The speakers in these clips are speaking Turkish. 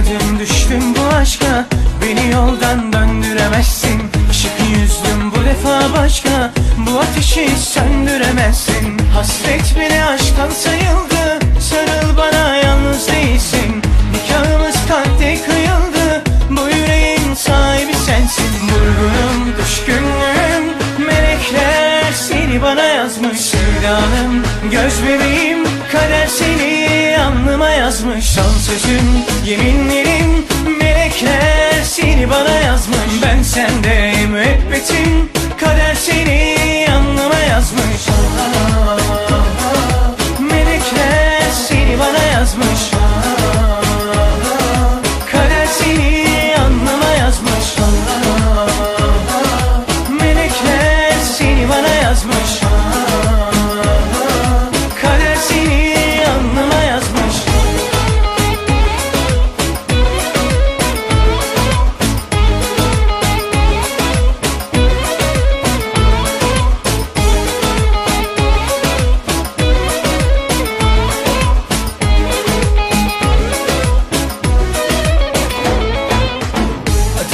Düşemedim düştüm bu aşka Beni yoldan döndüremezsin. Şık yüzdüm bu defa başka Bu ateşi söndüremezsin. Hasret bile aşktan sayıldı Sarıl bana yalnız değilsin. Nikahımız kalpte kıyıldı Bu yüreğin sahibi sensin. Vurgunum düşkünlüğüm Melekler seni bana yazmış. Sevdalım göz bebeğim Kader seni alnıma yazmış Son sözüm, yeminlerim Melekler seni bana yazmış. Ben sende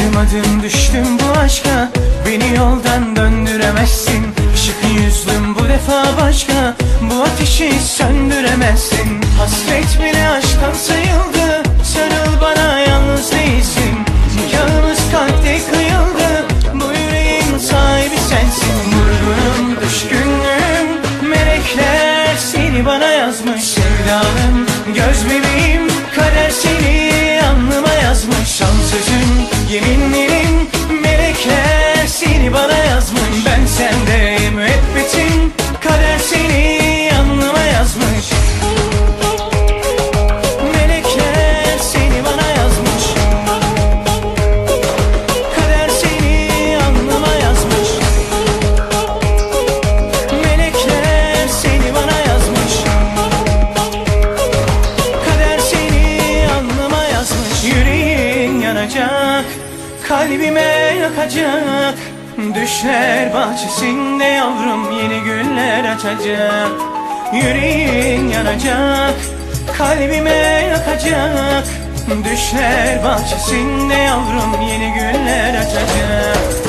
Adım adım düştüm bu aşka. Beni yoldan döndüremezsin. Işık yüzlüm bu defa başka. Bu ateşi söndüremezsin. Hasret bile aşktan sayıldı. Sarıl bana yalnız değilsin. Nikahımız kalpte kıyıldı. Bu yüreğin sahibi sensin. Vurgunum, düşkünlüğüm Melekler seni bana yazmış. Sevdanım, göz bebeğim Kader seni alnıma yazmış. Son sözüm, yeminlerim Melekler yanacak Kalbime yakacak. Düşler bahçesinde yavrum Yeni güller açacak. Yüreğin yanacak Kalbime yakacak. Düşler bahçesinde yavrum Yeni güller açacak